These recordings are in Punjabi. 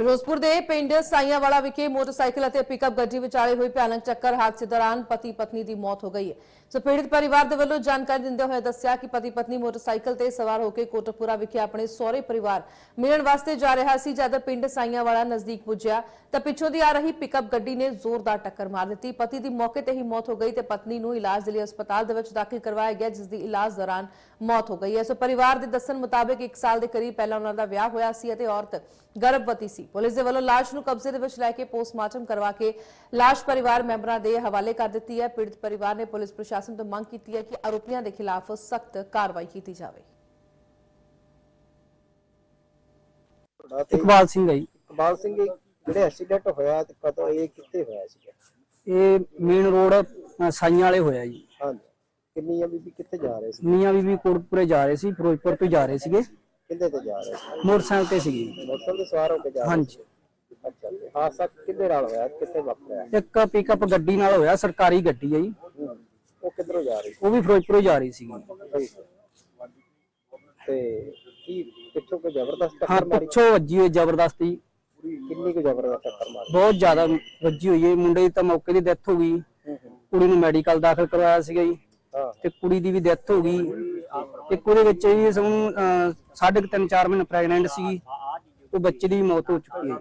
ਫਿਰੋਜ਼ਪੁਰ ਦੇ ਪਿੰਡ ਸਾਈਆਂਵਾਲਾ ਵਿਖੇ ਮੋਟਰਸਾਈਕਲ ਅਤੇ ਪਿਕਅਪ ਗੱਡੀ ਵਿਚਾਲੇ ਹੋਈ ਭਿਆਨਕ ਟੱਕਰ ਹਾਦਸੇ ਦੌਰਾਨ ਪਤੀ ਪਤਨੀ ਦੀ ਮੌਤ ਹੋ ਗਈ ਹੈ। ਸੋ ਪੀੜਤ ਪਰਿਵਾਰ ਦੇ ਵੱਲੋਂ ਜਾਣਕਾਰੀ ਦਿੰਦੇ ਹੋਏ ਦੱਸਿਆ ਕਿ ਪਤੀ ਪਤਨੀ ਮੋਟਰਸਾਈਕਲ ਤੇ ਸਵਾਰ ਹੋ ਕੇ ਕੋਟਪੂਰਾ ਵਿਖੇ ਆਪਣੇ ਸਹੁਰੇ ਪਰਿਵਾਰ ਮਿਲਣ ਵਾਸਤੇ ਜਾ ਰਿਹਾ ਸੀ, ਜਦ ਪਿੰਡ ਸਾਈਆਂਵਾਲਾ ਨਜ਼ਦੀਕ ਪੁੱਜਿਆ, ਤਾਂ ਪਿੱਛੋਂ ਦੀ ਆ ਰਹੀ ਪਿਕਅਪ ਗੱਡੀ ਨੇ ਜ਼ੋਰਦਾਰ ਟੱਕਰ ਮਾਰ ਦਿੱਤੀ। ਪਤੀ ਦੀ ਮੌਕੇ ਤੇ ਹੀ ਮੌਤ ਹੋ ਗਈ ਤੇ ਪਤਨੀ ਨੂੰ ਇਲਾਜ ਦੇ ਲਈ ਹਸਪਤਾਲ ਦੇ ਵਿੱਚ ਦਾਖਲ ਕਰਵਾਇਆ ਗਿਆ, ਜਿਸ ਦੀ ਇਲਾਜ ਦੌਰਾਨ ਮੌਤ ਹੋ ਗਈ ਹੈ। ਸੋ ਪਰਿਵਾਰ ਦੇ ਦੱਸਣ ਮੁਤਾਬਕ 1 ਸਾਲ ਦੇ ਕਰੀਬ ਪਹਿਲਾਂ ਉਹਨਾਂ ਦਾ ਵਿਆਹ ਹੋਇਆ ਸੀ ਅਤੇ ਔਰਤ ਗਰਭਵਤੀ ਸੀ। ਪੁਲਿਸ ਦੇ ਵੱਲੋਂ ਲਾਸ਼ ਨੂੰ ਕਬਜ਼ੇ ਦੇ ਵਿੱਚ ਲੈ ਕੇ ਪੋਸਟਮਾਰਟਮ ਕਰਵਾ ਕੇ ਲਾਸ਼ ਪਰਿਵਾਰ ਮੈਂਬਰਾਂ ਦੇ ਹਵਾਲੇ ਕਰ ਦਿੱਤੀ ਹੈ ਪੀੜਤ ਪਰਿਵਾਰ ਨੇ ਪੁਲਿਸ ਪ੍ਰਸ਼ਾਸਨ ਤੋਂ ਮੰਗ ਕੀਤੀ ਹੈ ਕਿ ਆਰੋਪੀਆਂ ਦੇ ਖਿਲਾਫ ਸਖਤ ਕਾਰਵਾਈ ਕੀਤੀ ਜਾਵੇ ਤੁਹਾਡਾ ਤੇ ਇਕਬਾਲ ਸਿੰਘ ਹੈ ਜੀ ਇਕਬਾਲ ਸਿੰਘ ਇਹ ਜਿਹੜੇ ਐਕਸੀਡੈਂਟ ਹੋਇਆ ਤੇ ਕਦੋਂ ਇਹ ਕਿੱਥੇ ਹੋਇਆ ਸੀਗਾ ਇਹ ਮੇਨ ਰੋਡ ਅ, ਸਾਈਆਂ ਵਾਲੇ ਹੋਇਆ ਜੀ ਹਾਂਜੀ ਕਿੰਨੀਆਂ ਬੀਬੀ ਕਿੱਥੇ ਜਾ ਰਹੇ ਸੀ ਮੀਆਂ ਬੀਬੀ ਕੋਟਪੁਰੇ ਜਾ ਰਹੇ ਸੀ ਫਿਰੋਜ਼ਪੁਰ ਤੋਂ ਜਾ ਰਹੇ ਸੀਗੇ ਕਿੰਦੇ ਤੇ ਜਾ ਰਹੇ ਸੀ? ਮੋਟਰਸਾਈਕਲ ਤੇ ਸੀਗੇ। ਮੋਟਰਸਾਈਕਲ ਤੇ ਸਵਾਰ ਹੋ ਕੇ ਜਾ ਰਹੇ ਹਾਂਜੀ। ਸੀ? ਅੱਛਾ ਤੇ ਹਾਦਸਾ ਕਿੰਨੇ ਨਾਲ ਹੋਇਆ? ਕਿੱਥੇ ਵਾਪਰਿਆ? ਇੱਕ ਪਿਕਅਪ ਗੱਡੀ ਨਾਲ ਹੋਇਆ ਸਰਕਾਰੀ ਗੱਡੀ ਹੈ ਜੀ। ਉਹ ਕਿੱਧਰੋਂ ਜਾ ਰਹੀ ਉਹ ਵੀ ਫਿਰੋਜ਼ਪੁਰੋਂ ਜਾ ਰਹੀ ਸੀਗੀ। ਸੀ। ਤੇ ਕੀ ਪਿੱਛੋਂ ਕੋਈ ਜ਼ਬਰਦਸਤ ਹਾਂ ਟੱਕਰ ਮਾਰੀ? ਪਿੱਛੋਂ ਵੱਜੀ ਹੋਈ ਜ਼ਬਰਦਸਤੀ। ਕਿੰਨੀ ਕੁ ਜ਼ਬਰਦਸਤ ਟੱਕਰ ਮਾਰੀ? ਬਹੁਤ ਜ਼ਿਆਦਾ ਵੱਜੀ ਹੋਈ ਹੈ। ਮੁੰਡੇ ਦੀ ਤਾਂ ਮੌਕੇ ਦੀ ਡੈਥ ਹੋ ਗਈ। ਕੁੜੀ ਨੂੰ ਮੈਡੀਕਲ ਦਾਖਲ ਕਰਵਾਇਆ ਸੀਗਾ ਜੀ। ਹਾਂ। ਤੇ ਕੁੜੀ ਦੀ ਵੀ ਡੈਥ ਹੋ ਗਈ। ਇੱਕ ਉਹਦੇ ਵਿੱਚ ਜੀ ਸਾਨੂੰ ਅ, ਸਾਢੇ ਕੁ ਤਿੰਨ ਚਾਰ ਮਹੀਨੇ ਪ੍ਰੈਗਨੈਂਟ ਸੀਗੀ ਉਹ ਬੱਚੇ ਦੀ ਮੌਤ ਹੋ ਚੁੱਕੀ ਹੈ।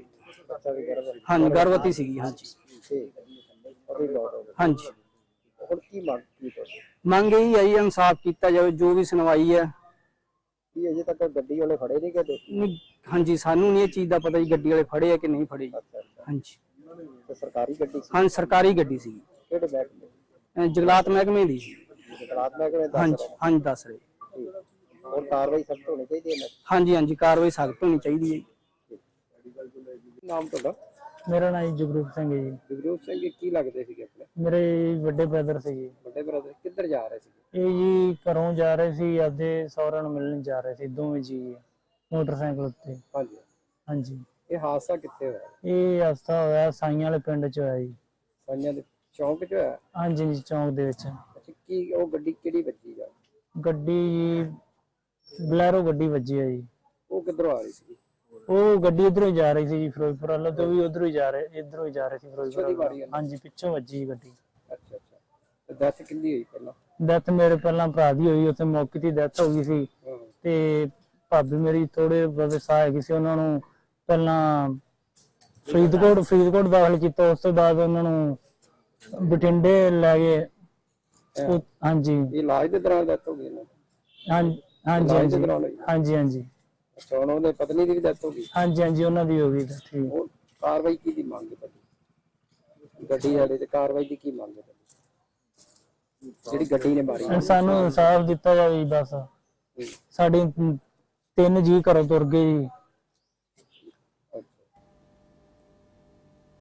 ਬੱਚਾ ਵੀ ਕਰ ਹਾਂਜੀ ਗਰਭਵਤੀ ਸੀਗੀ ਹਾਂਜੀ। ਠੀਕ ਉਹਦੀ ਲੋੜ ਹੋ ਗਈ ਹਾਂਜੀ। ਹੁਣ ਕੀ ਮੰਗ ਕੀ ਮੰਗ ਇਹੀ ਹੈ ਜੀ ਇਨਸਾਫ ਕੀਤਾ ਜਾਵੇ ਜੋ ਵੀ ਸੁਣਵਾਈ ਹੈ। ਕੀ ਅਜੇ ਤੱਕ ਗੱਡੀ ਵਾਲੇ ਫੜੇ ਨਹੀਂ ਗਏ ਨਹੀਂ, ਹਾਂਜੀ ਸਾਨੂੰ ਨਹੀਂ ਇਹ ਚੀਜ਼ ਦਾ ਪਤਾ ਜੀ ਗੱਡੀ ਵਾਲੇ ਫੜੇ ਆ ਕਿ ਨਹੀਂ ਫੜੇ ਜੀ। ਅੱਛਾ ਅੱਛਾ। ਹਾਂਜੀ। ਤੇ ਸਰਕਾਰੀ ਗੱਡੀ ਸੀ? ਹਾਂ ਸਰਕਾਰੀ ਗੱਡੀ ਸੀ ਕਿਹੜੇ ਜਗਲਾਤ ਮਹਿਕਮੇ ਦੀ ਸੀ ਰਾਤ ਮੈਂ ਕਿਵੇਂ ਦੱਸ ਹਾਂਜੀ ਹਾਂਜੀ ਦੱਸ ਰਹੇ। ਰਿਹਾ ਹੁਣ ਕਾਰਵਾਈ ਸਖਤ ਹੋਣੀ ਚਾਹੀਦੀ ਹੈ ਨਾ? ਹਾਂਜੀ ਹਾਂਜੀ ਕਾਰਵਾਈ ਸਖਤ ਹੋਣੀ ਚਾਹੀਦੀ ਹੈ ਨਾਮ ਤੁਹਾਡਾ? ਮੇਰਾ ਨਾਮ ਜਗਰੂਪ ਸਿੰਘ ਹੈ ਜੀ। ਜਗਰੂਪ ਸਿੰਘ ਜੀ ਕੀ ਲੱਗਦੇ ਸੀਗੇ ਆਪਣੇ? ਮੇਰੇ ਵੱਡੇ ਬ੍ਰਦਰ ਸੀਗੇ। ਵੱਡੇ ਬ੍ਰਦਰ ਕਿੱਧਰ ਜਾ ਰਹੇ ਸੀਗੇ? ਇਹ ਜੀ ਘਰੋਂ ਜਾ ਰਹੇ ਸੀ ਆਪਦੇ ਸਹੁਰਿਆਂ ਨੂੰ ਮਿਲਣ ਜਾ ਰਹੇ ਸੀ ਦੋਵੇਂ ਜੀ ਮੋਟਰਸਾਈਕਲ ਉੱਤੇ। ਹਾਂਜੀ। ਹਾਂਜੀ। ਇਹ ਹਾਦਸਾ ਕਿੱਥੇ ਹੋਇਆ? ਇਹ ਹਸਤਾ ਹੋਇਆ ਸਾਈਆਂ ਵਾਲੇ ਪਿੰਡ ਚ ਹੋਇਆ ਜੀ। ਸਾਈਆਂ ਦੇ ਚੌਂਕ 'ਚ ਹੋਇਆ? ਹਾਂਜੀ ਜੀ ਚੌਂਕ ਦੇ ਵਿੱਚ। ਕੀ ਉਹ ਗੱਡੀ ਕਿਹੜੀ ਵੱਜੀ ਜਾ ਗੱਡੀ ਜੀ ਬਲੈਰੋ ਗੱਡੀ ਵੱਜੀ ਹੈ ਜੀ। ਉਹ ਕਿੱਧਰੋਂ ਆ ਰਹੀ ਸੀ ਉਹ ਗੱਡੀ ਇਧਰੋਂ ਹੀ ਜਾ ਰਹੀ ਸੀ ਜੀ ਫਿਰੋਜ਼ਪੁਰ ਵੱਲੋਂ ਤੇ ਉਹ ਵੀ ਉਧਰੋਂ ਹੀ ਜਾ ਰਹੇ ਇਧਰੋਂ ਹੀ ਜਾ ਰਹੇ ਸੀ ਫਿਰੋਜ਼ਪੁਰ ਪਿੱਛੋਂ ਦੀ ਵੱਲੋਂ। ਵਾਰੀ। ਹਾਂਜੀ ਪਿੱਛੋਂ ਵੱਜੀ ਗੱਡੀ। ਅੱਛਾ ਅੱਛਾ। ਤੇ ਦੱਸ ਕਿੰਨੀ ਹੋਈ ਪਹਿਲਾਂ? ਡੈਥ ਮੇਰੇ ਪਹਿਲਾਂ ਭਰਾ ਦੀ ਹੋਈ ਉੱਥੇ ਮੌਕੇ ਤੇ ਡੈਥ ਹੋ ਗਈ ਸੀ। ਹਾਂ। ਤੇ ਭਾਬੀ ਮੇਰੀ ਥੋੜੇ ਵਿਵਸਾय ਹੈਗੀ ਸੀ ਉਹਨਾਂ ਨੂੰ ਪਹਿਲਾਂ ਫਰੀਦਕੋਟ ਫਰੀਦਕੋਟ ਦਾਖਲ ਕੀਤਾ ਉਸ ਤੋਂ ਬਾਅਦ ਉਹਨਾਂ ਨੂੰ ਬਠਿੰਡੇ ਲੈ ਗਏ। ਉਹ- ਹਾਂਜੀ। ਇਲਾਜ ਦੇ ਦੌਰਾਨ ਡੈਥ ਹੋ ਗਈ ਇਹਨਾਂ ਦੀ। ਹਾਂਜੀ ਹਾਂਜੀ ਇਲਾਜ ਦੇ ਹਾਂਜੀ। ਦੌਰਾਨ ਹੋਈ। ਹਾਂਜੀ ਹਾਂਜੀ। ਅੱਛਾ ਹੁਣ ਉਹਦੇ ਪਤਨੀ ਦੀ ਵੀ ਡੈਥ ਹੋ ਗਈ। ਹਾਂਜੀ ਹਾਂਜੀ ਉਹਨਾਂ ਦੀ ਹੋ ਗਈ ਤਾਂ ਠੀਕ। ਉਹ ਕਾਰਵਾਈ ਕੀ ਦੀ ਮੰਗ ਹੈ ਤੁਹਾਡੀ ਗੱਡੀ ਵਾਲੇ ਤੇ ਕਾਰਵਾਈ ਦੀ ਕੀ ਮੰਗ ਹੈ ਤੁਹਾਡੀ ਜਿਹੜੀ ਗੱਡੀ ਨੇ ਮਾਰੀ। ਸਾਨੂੰ ਇਨਸਾਫ ਦਿੱਤਾ ਜਾਵੇ ਜੀ ਬਸ। ਸਾਡੇ ਤਿੰਨ ਜੀ ਘਰੋਂ ਤੁਰ ਗਏ ਜੀ।